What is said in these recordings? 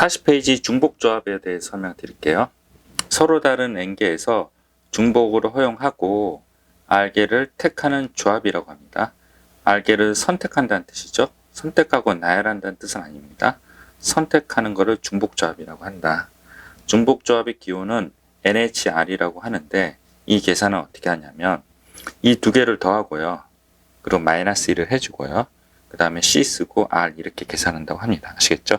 40페이지 중복조합에 대해 설명드릴게요. 서로 다른 n개에서 중복으로 허용하고 r개를 택하는 조합이라고 합니다. r개를 선택한다는 뜻이죠. 선택하고 나열한다는 뜻은 아닙니다. 선택하는 것을 중복조합이라고 한다. 중복조합의 기호는 NHR이라고 하는데 이 계산은 어떻게 하냐면 이 두 개를 더하고요. 그리고 마이너스 1을 해주고요. 그 다음에 C 쓰고 R 이렇게 계산한다고 합니다. 아시겠죠?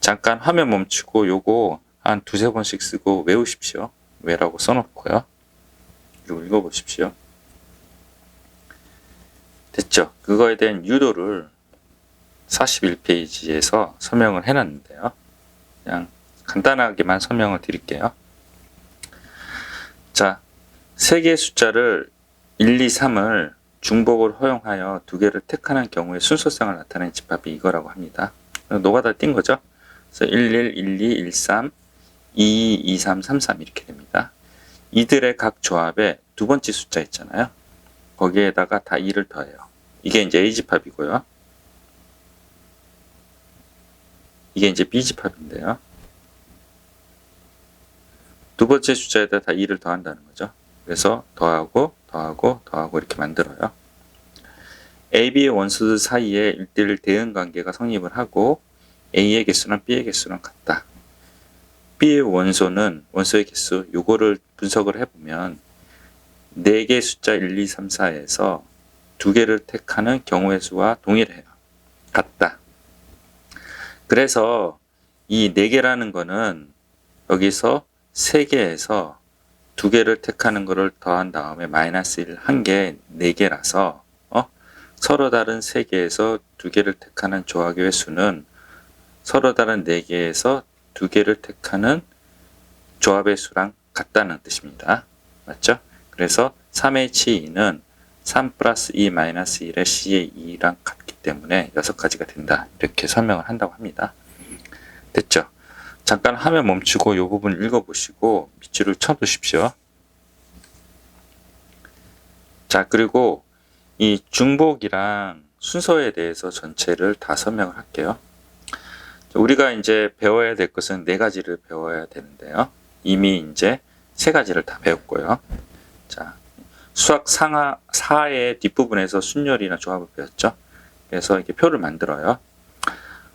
잠깐 화면 멈추고 요거 한 두세 번씩 쓰고 외우십시오. 외라고 써놓고요. 그리고 읽어보십시오. 됐죠? 그거에 대한 유도를 41페이지에서 설명을 해놨는데요. 그냥 간단하게만 설명을 드릴게요. 자, 세 개의 숫자를 1, 2, 3을 중복을 허용하여 두 개를 택하는 경우의 순서성을 나타내는 집합이 이거라고 합니다. 노가다 띈 거죠? 그래서 11, 12, 13, 22, 23, 33 이렇게 됩니다. 이들의 각 조합에 두 번째 숫자 있잖아요. 거기에다가 다 2를 더해요. 이게 이제 A집합이고요. 이게 이제 B집합인데요. 두 번째 숫자에다 다 2를 더한다는 거죠. 그래서 더하고 더하고 더하고 이렇게 만들어요. A, B의 원수 사이에 1대1 대응 관계가 성립을 하고 A의 개수는 B의 개수랑 같다. B의 원소는 원소의 개수 요거를 분석을 해보면 4개 숫자 1, 2, 3, 4에서 두 개를 택하는 경우의 수와 동일해요. 같다. 그래서 이 4개라는 거는 여기서 3개에서 두 개를 택하는 거를 더한 다음에 마이너스 1한 개, 4개라서 어? 서로 다른 3개에서 두 개를 택하는 조합의 수는 서로 다른 4개에서 두 개를 택하는 조합의 수랑 같다는 뜻입니다. 맞죠? 그래서 3H2는 3 플러스 2 마이너스 1의 C의 2랑 같기 때문에 6가지가 된다. 이렇게 설명을 한다고 합니다. 됐죠? 잠깐 화면 멈추고 이 부분 읽어보시고 밑줄을 쳐두십시오. 자, 그리고 이 중복이랑 순서에 대해서 전체를 다 설명을 할게요. 우리가 이제 배워야 될 것은 네 가지를 배워야 되는데요. 이미 이제 세 가지를 다 배웠고요. 자, 수학 상하 4의 뒷부분에서 순열이나 조합을 배웠죠. 그래서 이렇게 표를 만들어요.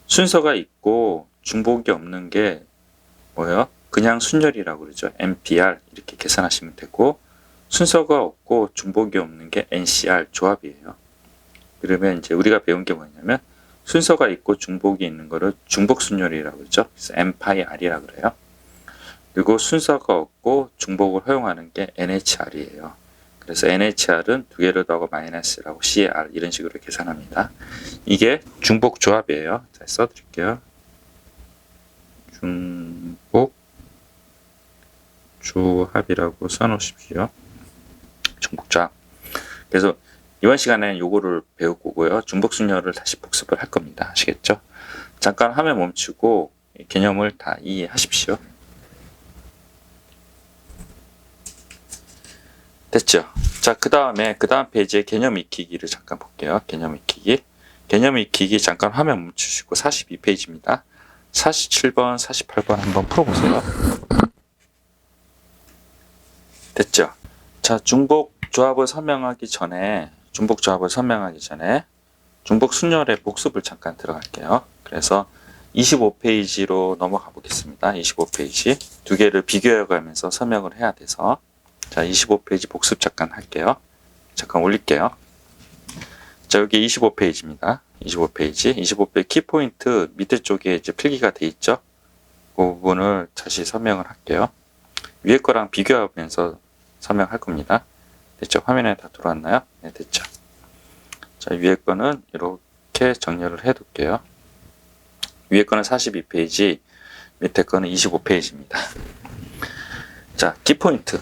순서가 있고 중복이 없는 게 뭐예요? 그냥 순열이라고 그러죠. MPR 이렇게 계산하시면 되고 순서가 없고 중복이 없는 게 NCR 조합이에요. 그러면 이제 우리가 배운 게 뭐냐면 순서가 있고 중복이 있는 거를 중복 순열이라고 그러죠. 그래서 M R이라고 그래요. 그리고 순서가 없고 중복을 허용하는 게 NHR이에요. 그래서 NHR은 두 개를 더하고 마이너스라고 CR 이런 식으로 계산합니다. 이게 중복 조합이에요. 자, 써드릴게요. 중복 조합이라고 써놓으십시오. 중복 조합. 그래서 이번 시간에는 요거를 배울 거고요. 중복 순열을 다시 복습을 할 겁니다. 아시겠죠? 잠깐 화면 멈추고 개념을 다 이해하십시오. 됐죠? 자, 그 다음에 그 다음 페이지에 개념 익히기를 잠깐 볼게요. 개념 익히기. 개념 익히기 잠깐 화면 멈추시고 42페이지입니다. 47번, 48번 한번 풀어보세요. 됐죠? 자, 중복 조합을 설명하기 전에, 중복 조합을 설명하기 전에 중복 순열의 복습을 잠깐 들어갈게요. 그래서 25페이지로 넘어가 보겠습니다. 25페이지. 두 개를 비교해 가면서 설명을 해야 돼서. 자, 25페이지 복습 잠깐 할게요. 잠깐 올릴게요. 자, 여기 25페이지입니다. 25페이지. 25페이지 키포인트 밑에 쪽에 이제 필기가 돼 있죠? 그 부분을 다시 설명을 할게요. 위에 거랑 비교하면서 설명할 겁니다. 됐죠? 화면에 다 들어왔나요? 네, 됐죠. 자, 위에 거는 이렇게 정렬을 해 둘게요. 위에 거는 42페이지, 밑에 거는 25페이지입니다. 자, 키포인트.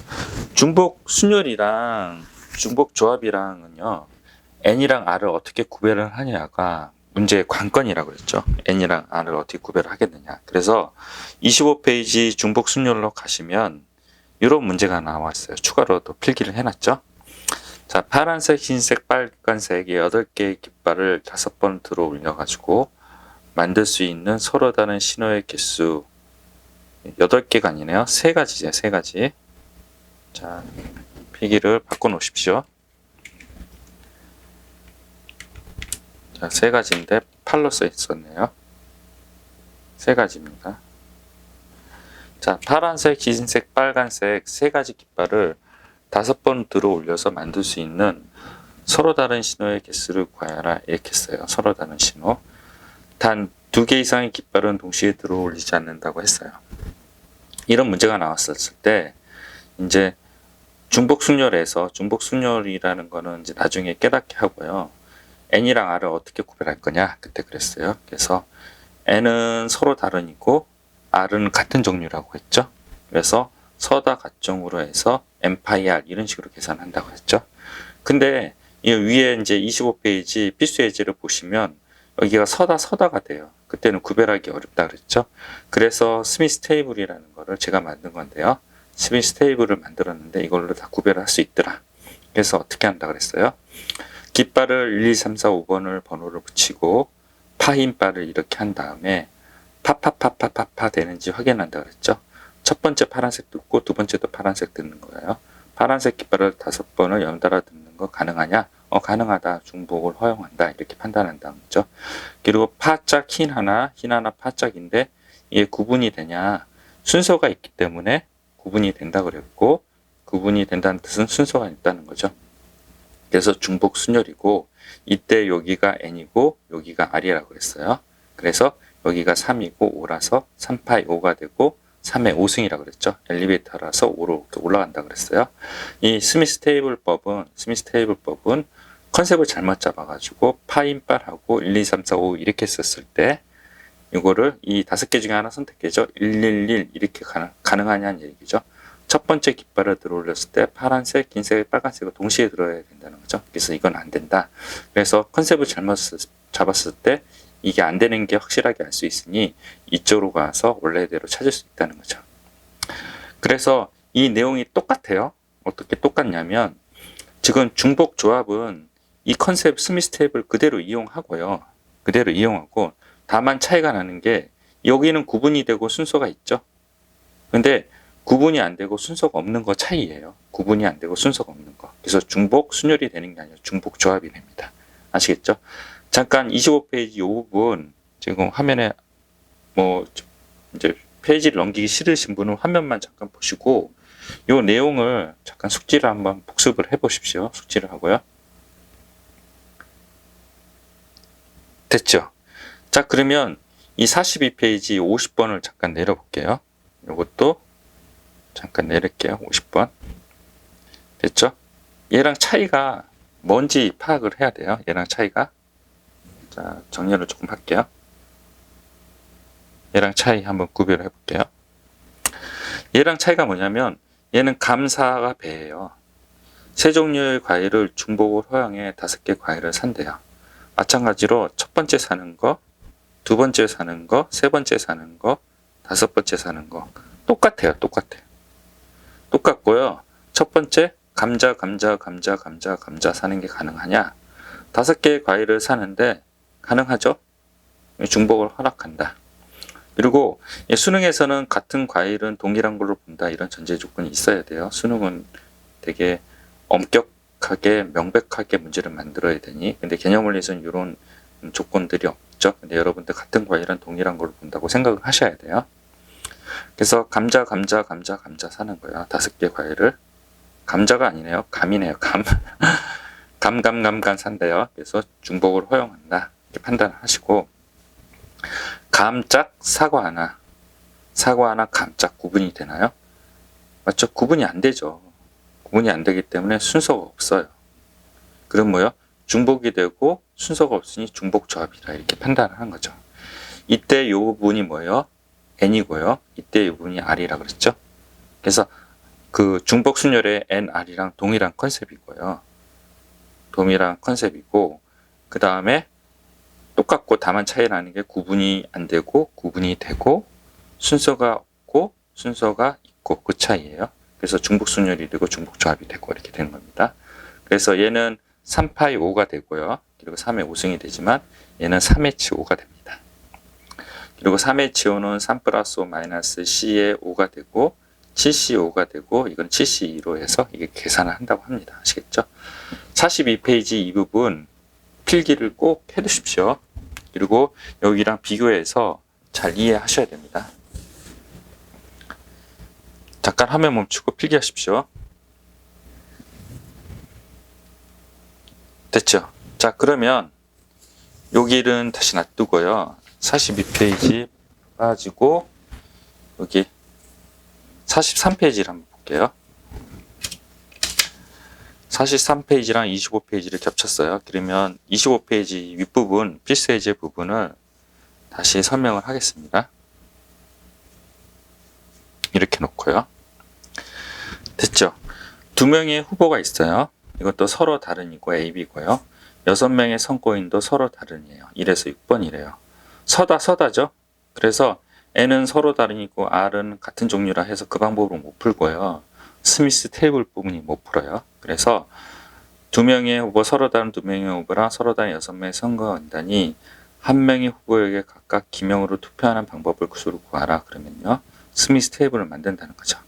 중복 순열이랑 중복 조합이랑은요, n이랑 r을 어떻게 구별을 하냐가 문제의 관건이라고 그랬죠. n이랑 r을 어떻게 구별을 하겠느냐. 그래서 25페이지 중복 순열로 가시면 이런 문제가 나왔어요. 추가로 또 필기를 해놨죠. 자, 파란색, 흰색, 빨간색의 8개의 깃발을 5번 들어 올려가지고 만들 수 있는 서로 다른 신호의 개수 8개가 아니네요. 세 가지죠. 세 가지. 자, 필기를 바꿔 놓으십시오. 자, 세 가지인데 8로 써 있었네요. 세 가지입니다. 자, 파란색, 흰색, 빨간색 세 가지 깃발을 다섯 번 들어 올려서 만들 수 있는 서로 다른 신호의 개수를 구하여라 이렇게 써요. 서로 다른 신호. 단 두 개 이상의 깃발은 동시에 들어 올리지 않는다고 했어요. 이런 문제가 나왔었을 때 이제 중복 순열에서 중복 순열이라는 거는 이제 나중에 깨닫게 하고요. n이랑 r을 어떻게 구별할 거냐 그때 그랬어요. 그래서 n은 서로 다른 이고 r은 같은 종류라고 했죠. 그래서 서다 같종으로 해서 n 파이 r 이런 식으로 계산한다고 했죠. 근데 이 위에 이제 25페이지 필수 예제를 보시면 여기가 서다 서다가 돼요. 그때는 구별하기 어렵다 그랬죠. 그래서 스미스 테이블이라는 거를 제가 만든 건데요. 스미스 테이블을 만들었는데 이걸로 다 구별할 수 있더라. 그래서 어떻게 한다 그랬어요? 깃발을 1, 2, 3, 4, 5번을 번호를 붙이고 파인 바를 이렇게 한 다음에 파파파파파파 되는지 확인한다 그랬죠. 첫 번째 파란색 듣고 두 번째도 파란색 듣는 거예요. 파란색 깃발을 다섯 번을 연달아 듣는 거 가능하냐? 어 가능하다. 중복을 허용한다. 이렇게 판단한다는 거죠. 그리고 파짝 흰 하나, 흰 하나 파짝인데 이게 구분이 되냐? 순서가 있기 때문에 구분이 된다 그랬고 구분이 된다는 뜻은 순서가 있다는 거죠. 그래서 중복 순열이고 이때 여기가 n이고 여기가 r이라고 그랬어요. 그래서 여기가 3이고 5라서 3파이 5가 되고 3의 5승이라고 그랬죠. 엘리베이터라서 5로 올라간다 그랬어요. 이 스미스 테이블 법은 스미스 테이블 법은 컨셉을 잘못 잡아가지고 파인빨하고 1, 2, 3, 4, 5 이렇게 썼을 때 이거를 이 다섯 개 중에 하나 선택해죠. 111 이렇게 가능, 가능하냐는 얘기죠. 첫 번째 깃발을 들어올렸을 때 파란색, 흰색, 빨간색을 동시에 들어야 된다는 거죠. 그래서 이건 안 된다. 그래서 컨셉을 잘못 쓰- 잡았을 때 이게 안 되는 게 확실하게 알 수 있으니 이쪽으로 가서 원래대로 찾을 수 있다는 거죠. 그래서 이 내용이 똑같아요. 어떻게 똑같냐면 지금 중복 조합은 이 컨셉 스미스 테이블 그대로 이용하고요. 그대로 이용하고 다만 차이가 나는 게 여기는 구분이 되고 순서가 있죠. 근데 구분이 안 되고 순서가 없는 거 차이예요. 구분이 안 되고 순서가 없는 거. 그래서 중복 순열이 되는 게 아니라 중복 조합이 됩니다. 아시겠죠? 잠깐 25페이지 이 부분 지금 화면에 뭐 이제 페이지를 넘기기 싫으신 분은 화면만 잠깐 보시고 이 내용을 잠깐 숙지를 한번 복습을 해 보십시오. 숙지를 하고요. 됐죠? 자, 그러면 이 42페이지 50번을 잠깐 내려볼게요. 이것도 잠깐 내릴게요. 50번. 됐죠? 얘랑 차이가 뭔지 파악을 해야 돼요. 얘랑 차이가. 자, 정리를 조금 할게요. 얘랑 차이 한번 구별해 볼게요. 얘랑 차이가 뭐냐면 얘는 감사가 배예요. 세 종류의 과일을 중복을 허용해 다섯 개 과일을 산대요. 마찬가지로 첫 번째 사는 거, 두 번째 사는 거, 세 번째 사는 거, 다섯 번째 사는 거 똑같아요. 똑같아요. 똑같고요. 첫 번째 감자, 감자, 감자, 감자, 감자 사는 게 가능하냐? 다섯 개의 과일을 사는데 가능하죠? 중복을 허락한다. 그리고 이 수능에서는 같은 과일은 동일한 걸로 본다 이런 전제 조건이 있어야 돼요. 수능은 되게 엄격하게 명백하게 문제를 만들어야 되니 근데 개념 원리에서는 이런 조건들이 없죠. 근데 여러분들 같은 과일은 동일한 걸로 본다고 생각을 하셔야 돼요. 그래서 감자, 감자, 감자, 감자 사는 거야. 다섯 개 과일을 감자가 아니네요. 감이네요. 감. 감, 감, 감, 감 산대요. 그래서 중복을 허용한다. 이렇게 판단하시고 감짝 사과 하나, 사과 하나 감짝 구분이 되나요? 맞죠? 구분이 안 되죠. 구분이 안 되기 때문에 순서가 없어요. 그럼 뭐요? 중복이 되고 순서가 없으니 중복 조합이다 이렇게 판단을 한 거죠. 이때 요 부분이 뭐예요? n이고요. 이때 요 부분이 r이라 그랬죠. 그래서 그 중복 순열의 n, r이랑 동일한 컨셉이고요. 동일한 컨셉이고 그 다음에 똑같고 다만 차이 나는 게 구분이 안 되고 구분이 되고 순서가 없고 순서가 있고 그 차이예요. 그래서 중복 순열이 되고 중복 조합이 되고 이렇게 되는 겁니다. 그래서 얘는 3파이 5가 되고요. 그리고 3의 5승이 되지만 얘는 3의 치 5가 됩니다. 그리고 3의 지호는 3 플러스 5 마이너스 C의 5가 되고 7C5가 되고 이건 7C2로 해서 이게 계산을 한다고 합니다. 아시겠죠? 42페이지 이 부분 필기를 꼭 해두십시오. 그리고 여기랑 비교해서 잘 이해하셔야 됩니다. 잠깐 화면 멈추고 필기하십시오. 됐죠? 자, 그러면 여기는 다시 놔두고요. 42페이지 빠지고 여기 43페이지를 한번 볼게요. 43페이지랑 25페이지를 겹쳤어요. 그러면 25페이지 윗부분 필수해제 부분을 다시 설명을 하겠습니다. 이렇게 놓고요. 됐죠? 두 명의 후보가 있어요. 이것도 서로 다른 이고 A, B고요. 여섯 명의 선고인도 서로 다른이에요. 1에서 6번이래요. 서다 서다죠. 그래서 N은 서로 다른 이고 R은 같은 종류라 해서 그 방법으로 못 풀고요. 스미스 테이블 부분이 못 풀어요. 그래서 두 명의 후보 서로 다른 두 명의 후보랑 서로 다른 여섯 명의 선거인단이 한 명의 후보에게 각각 기명으로 투표하는 방법을 구수로 구하라 그러면요. 스미스 테이블을 만든다는 거죠.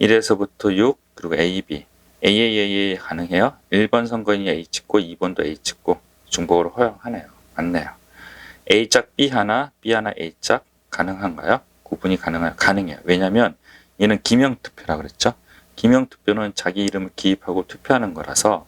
1에서부터 6 그리고 A, B AAA 가능해요. 1번 선거인이 A 찍고 2번도 A 찍고 중복으로 허용하네요. 맞네요. A짝 B 하나, B 하나 A짝 가능한가요? 구분이 가능해요. 가능해요. 왜냐하면 얘는 기명 투표라 그랬죠. 기명 투표는 자기 이름을 기입하고 투표하는 거라서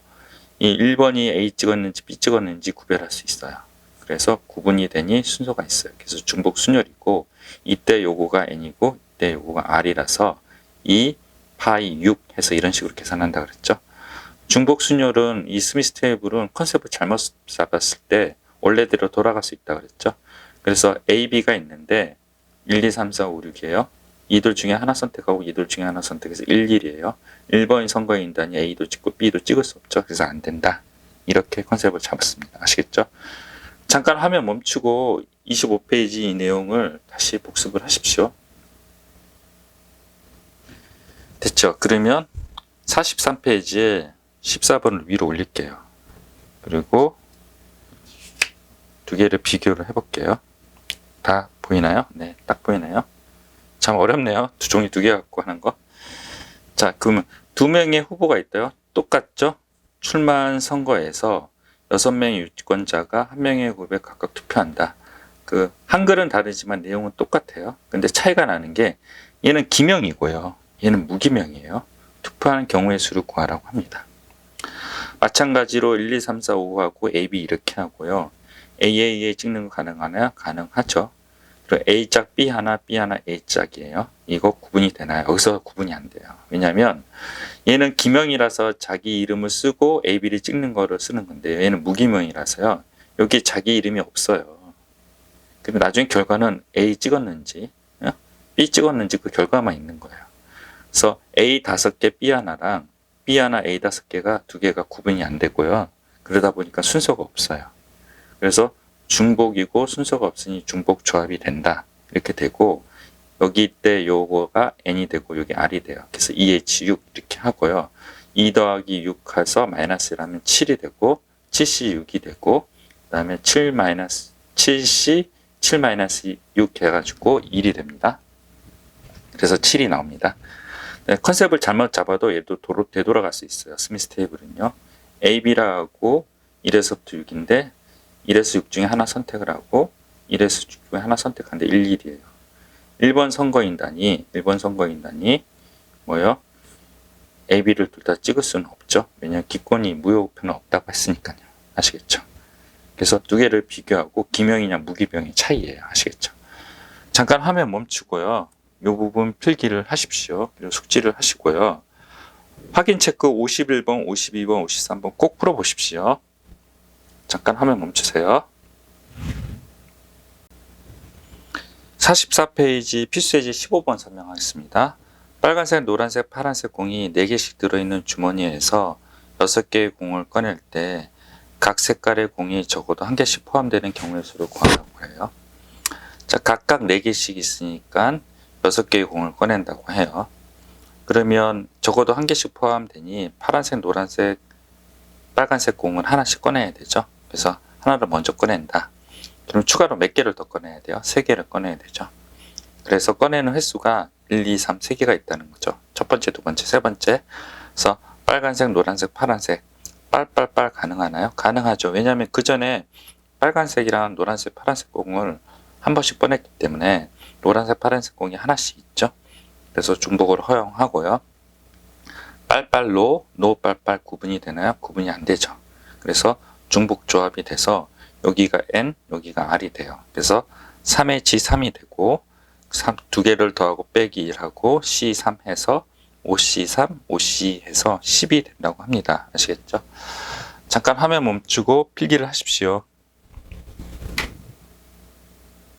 이 1번이 A 찍었는지 B 찍었는지 구별할 수 있어요. 그래서 구분이 되니 순서가 있어요. 그래서 중복 순열이고 이때 요거가 N이고 이때 요거가 R이라서 2 파이 6 해서 이런 식으로 계산한다 그랬죠. 중복 순열은 이 스미스 테이블은 컨셉을 잘못 잡았을 때 원래대로 돌아갈 수 있다 그랬죠. 그래서 A, B가 있는데 1, 2, 3, 4, 5, 6이에요. 이들 중에 하나 선택하고 이들 중에 하나 선택해서 1, 1이에요. 1번이 선거인단이 A도 찍고 B도 찍을 수 없죠. 그래서 안 된다. 이렇게 컨셉을 잡았습니다. 아시겠죠? 잠깐 화면 멈추고 25페이지 이 내용을 다시 복습을 하십시오. 됐죠? 그러면 43페이지에 14번을 위로 올릴게요. 그리고 두 개를 비교를 해볼게요. 다 보이나요? 네, 딱 보이나요? 참 어렵네요. 두 종이 두 개 갖고 하는 거. 자, 그러면 두 명의 후보가 있대요. 똑같죠? 출마한 선거에서 여섯 명의 유권자가 한 명의 후보에 각각 투표한다. 그 한글은 다르지만 내용은 똑같아요. 근데 차이가 나는 게 얘는 기명이고요. 얘는 무기명이에요. 투표하는 경우의 수를 구하라고 합니다. 마찬가지로 1, 2, 3, 4, 5하고 A, B 이렇게 하고요. AAA 찍는 거 가능하나요? 가능하죠. 그리고 A짝 B 하나, B 하나 A짝이에요. 이거 구분이 되나요? 여기서 구분이 안 돼요. 왜냐하면 얘는 기명이라서 자기 이름을 쓰고 A, B를 찍는 거를 쓰는 건데 얘는 무기명이라서요. 여기 자기 이름이 없어요. 그럼 나중에 결과는 A 찍었는지 어? B 찍었는지 그 결과만 있는 거예요. 그래서 A 다섯 개 B 하나랑 B 하나 A 다섯 개가 두 개가 구분이 안 되고요. 그러다 보니까 순서가 없어요. 그래서 중복이고 순서가 없으니 중복 조합이 된다. 이렇게 되고 여기 때 요거가 n이 되고 여기 r이 돼요. 그래서 2h6 이렇게 하고요. 2 더하기 6 해서 마이너스 1하면 7이 되고 7c6이 되고 그 다음에 7 마이너스 7c 7 마이너스 6 해가지고 1이 됩니다. 그래서 7이 나옵니다. 네, 컨셉을 잘못 잡아도 얘도 도로, 되돌아갈 수 있어요. 스미스 테이블은요. A, B라고 1에서부터 6인데 1에서 6 중에 하나 선택을 하고 1에서 6 중에 하나 선택하는데 1, 1이에요. 1번 선거인단이 1번 선거인단이 뭐요? A, B를 둘 다 찍을 수는 없죠. 왜냐하면 기권이 무효표는 없다고 했으니까요. 아시겠죠? 그래서 두 개를 비교하고 기명이냐 무기명의 차이예요. 아시겠죠? 잠깐 화면 멈추고요. 이 부분 필기를 하십시오. 그리고 숙지를 하시고요. 확인 체크 51번, 52번, 53번 꼭 풀어보십시오. 잠깐 화면 멈추세요. 44페이지 필수예제 15번 설명하겠습니다. 빨간색, 노란색, 파란색 공이 4개씩 들어있는 주머니에서 6개의 공을 꺼낼 때 각 색깔의 공이 적어도 한 개씩 포함되는 경우의 수를 구하라고 해요. 자, 각각 4개씩 있으니까 6개의 공을 꺼낸다고 해요. 그러면 적어도 한 개씩 포함되니 파란색, 노란색, 빨간색 공은 하나씩 꺼내야 되죠. 그래서 하나를 먼저 꺼낸다. 그럼 추가로 몇 개를 더 꺼내야 돼요? 세 개를 꺼내야 되죠. 그래서 꺼내는 횟수가 1, 2, 3, 세 개가 있다는 거죠. 첫 번째, 두 번째, 세 번째. 그래서 빨간색, 노란색, 파란색 빨빨빨 가능하나요? 가능하죠. 왜냐하면 그 전에 빨간색이랑 노란색, 파란색 공을 한 번씩 꺼냈기 때문에 노란색, 파란색 공이 하나씩 있죠. 그래서 중복을 허용하고요. 빨빨로 노빨빨 구분이 되나요? 구분이 안 되죠. 그래서 중복 조합이 돼서 여기가 n, 여기가 r이 돼요. 그래서 3의 G3이 되고 3, 두 개를 더하고 빼기 1하고 C3 해서 5C3, 5C 해서 10이 된다고 합니다. 아시겠죠? 잠깐 화면 멈추고 필기를 하십시오.